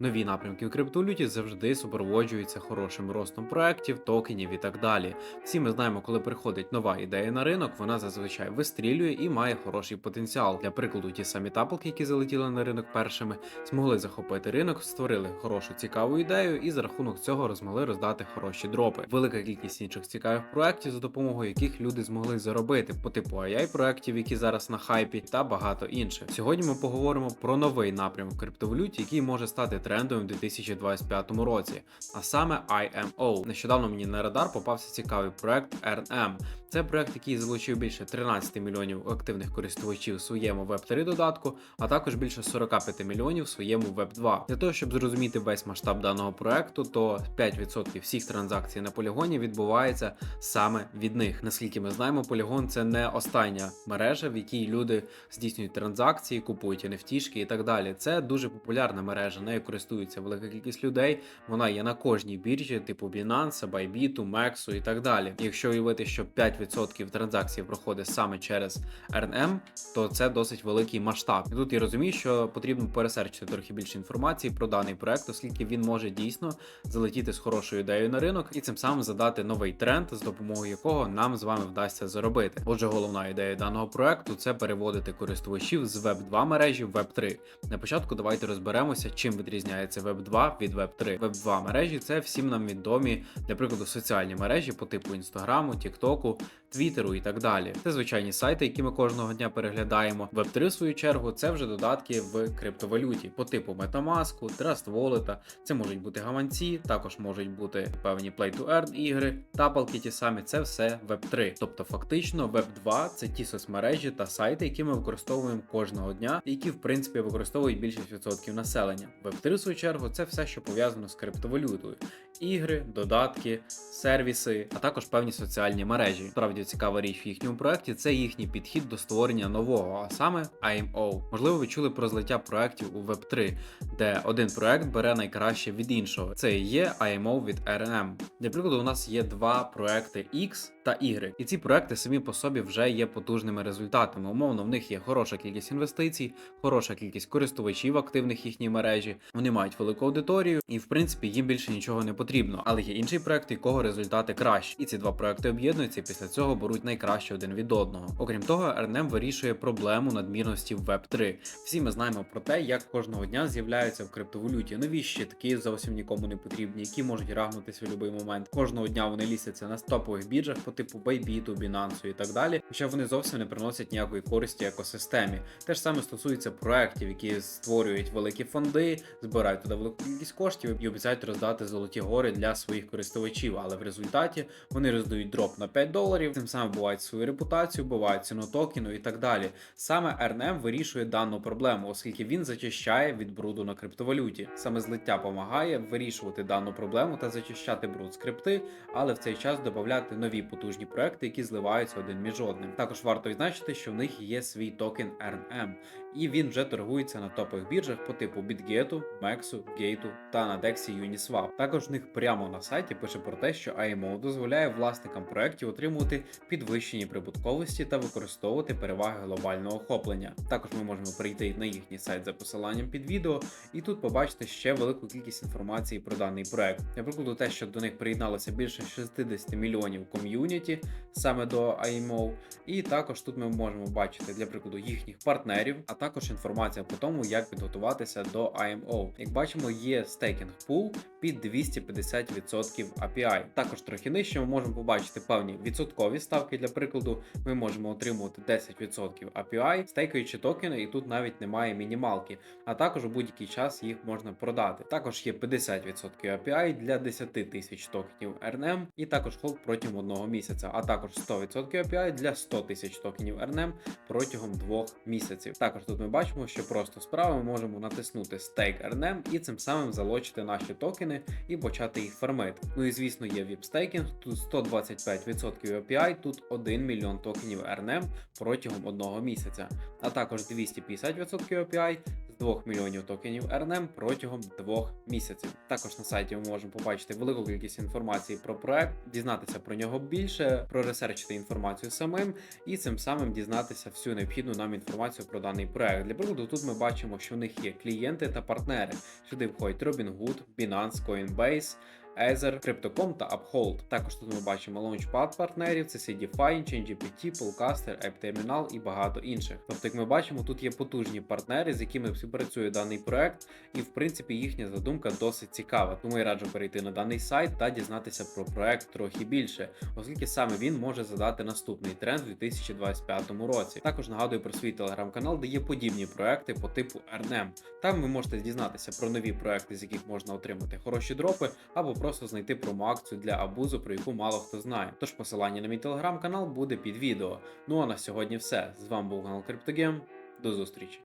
Нові напрямки в криптовалюті завжди супроводжуються хорошим ростом проєктів, токенів і так далі. Всі ми знаємо, коли приходить нова ідея на ринок, вона зазвичай вистрілює і має хороший потенціал. Для прикладу, ті самі тапалки, які залетіли на ринок першими, змогли захопити ринок, створили хорошу цікаву ідею і за рахунок цього змогли роздати хороші дропи. Велика кількість інших цікавих проєктів, за допомогою яких люди змогли заробити по типу AI проєктів, які зараз на хайпі, та багато інших. Сьогодні ми поговоримо про новий напрямок в криптовалюті, який може стати трендовим у 2025 році, а саме IMO. Нещодавно мені на радар попався цікавий проект RNM. Це проект, який залучив більше 13 мільйонів активних користувачів в своєму Web 3 додатку, а також більше 45 мільйонів в своєму Web 2. Для того, щоб зрозуміти весь масштаб даного проекту, то 5% всіх транзакцій на полігоні відбувається саме від них. Наскільки ми знаємо, полігон це не остання мережа, в якій люди здійснюють транзакції, купують NFT і так далі. Це дуже популярна мережа, нею користується велика кількість людей. Вона є на кожній біржі, типу Binance, Bybit, Mex і так далі. Якщо уявити, що 5% транзакцій проходить саме через RNM, то це досить великий масштаб. І тут я розумію, що потрібно пересерчити трохи більше інформації про даний проект, оскільки він може дійсно залетіти з хорошою ідеєю на ринок і цим самим задати новий тренд, з допомогою якого нам з вами вдасться заробити. Отже, головна ідея даного проекту це переводити користувачів з Web 2 мережі в Web 3. На початку давайте розберемося, чим відрізняється Web 2 від Web 3. Web 2 мережі це всім нам відомі, для прикладу, соціальні мережі по типу Інстаграму, Тіктоку, Твіттеру і так далі. Це звичайні сайти, які ми кожного дня переглядаємо. Web 3 в свою чергу, це вже додатки в криптовалюті по типу Metamask, Trust Wallet, це можуть бути гаманці, також можуть бути певні Play-to-Earn ігри, тапалки ті самі, це все Web 3. Тобто, фактично, Web 2 це ті соцмережі та сайти, які ми використовуємо кожного дня, які в принципі використовують більшість відсотків населення. Web 3 в свою чергу, це все, що пов'язано з криптовалютою. Ігри, додатки, сервіси, а також певні соціальні мережі. Справді цікава річ в їхньому проєкті це їхній підхід до створення нового, а саме IMO. Можливо, ви чули про злиття проєктів у Web 3, де один проєкт бере найкраще від іншого. Це і є IMO від RNM. Для прикладу, у нас є два проекти X та Y. І ці проекти самі по собі вже є потужними результатами. Умовно, в них є хороша кількість інвестицій, хороша кількість користувачів активних їхній мережі. Вони мають велику аудиторію, і в принципі їм більше нічого не потрібно. Але є інший проект, якого результати кращі. І ці два проекти об'єднуються і після цього беруть найкраще один від одного. Окрім того, RNM вирішує проблему надмірності в Web 3. Всі ми знаємо про те, як кожного дня з'являються в криптовалюті нові щитки, зовсім нікому не потрібні, які можуть рагнутися в будь-який момент. Кожного дня вони лісяться на топових біржах по типу Bybit, Binance і так далі. Хоча вони зовсім не приносять ніякої користі екосистемі. Те ж саме стосується проєктів, які створюють великі фонди, збирають туди велику кількість коштів і обіцяють роздати золоті гори для своїх користувачів. Але в результаті вони роздають дроп на 5 доларів, тим самим бувають свою репутацію, бувають ціну токену і так далі. Саме RNM вирішує дану проблему, оскільки він зачищає від бруду на криптовалюті. Саме злиття допомагає вирішувати дану проблему та зачищати бруд скрипти, але в цей час додати нові потужні проекти, які зливаються один між одним. Також варто відзначити, що в них є свій токен RNM, і він вже торгується на топових біржах по типу BitGet, MEX, Gate та на DEX Uniswap. Також в них прямо на сайті пише про те, що IMO дозволяє власникам проєктів отримувати підвищені прибутковості та використовувати переваги глобального охоплення. Також ми можемо прийти на їхній сайт за посиланням під відео, і тут побачити ще велику кількість інформації про даний проект. Наприклад, те, що до них приєдналося більше 60 мільйонів ком'юніті саме до IMO, і також тут ми можемо бачити для прикладу їхніх партнерів, а також інформація по тому, як підготуватися до IMO. Як бачимо, є стейкінг пул під 250% API. Також трохи нижче ми можемо побачити певні відсоткові ставки. Для прикладу, ми можемо отримувати 10% API, стейкаючи токени, і тут навіть немає мінімалки, а також у будь-який час їх можна продати. Також є 50% API для 10 тисяч токенів RNM, і також холд протягом одного місяця, а також 100% API для 100 тисяч токенів RNM протягом двох місяців. Також тут ми бачимо, що просто справа ми можемо натиснути Stake RNM і цим самим залочити наші токени і почати їх фармити. Ну і звісно, є VIP стейкінг, тут 125% API, тут 1 мільйон токенів RNM протягом одного місяця, а також 250% API 2 мільйонів токенів RNM протягом 2 місяців. Також на сайті ми можемо побачити велику кількість інформації про проект, дізнатися про нього більше, проресерчити інформацію самим і цим самим дізнатися всю необхідну нам інформацію про даний проект. Для прикладу, тут ми бачимо, що в них є клієнти та партнери. Сюди входять Robinhood, Binance, Coinbase. Ether, Crypto.com та Uphold. Також тут ми бачимо launchpad партнерів, це CDFI, ChangeGPT, Poolcaster, AppTerminal і багато інших. Тобто, як ми бачимо, тут є потужні партнери, з якими співпрацює даний проект, і в принципі їхня задумка досить цікава. Тому я раджу перейти на даний сайт та дізнатися про проект трохи більше, оскільки саме він може задати наступний тренд у 2025 році. Також нагадую про свій телеграм-канал, де є подібні проекти по типу RNM. Там ви можете дізнатися про нові проекти, з яких можна отримати хороші дропи, або просто знайти промоакцію для абузу, про яку мало хто знає. Тож посилання на мій телеграм-канал буде під відео. Ну а на сьогодні все. З вами був канал Криптогем. До зустрічі.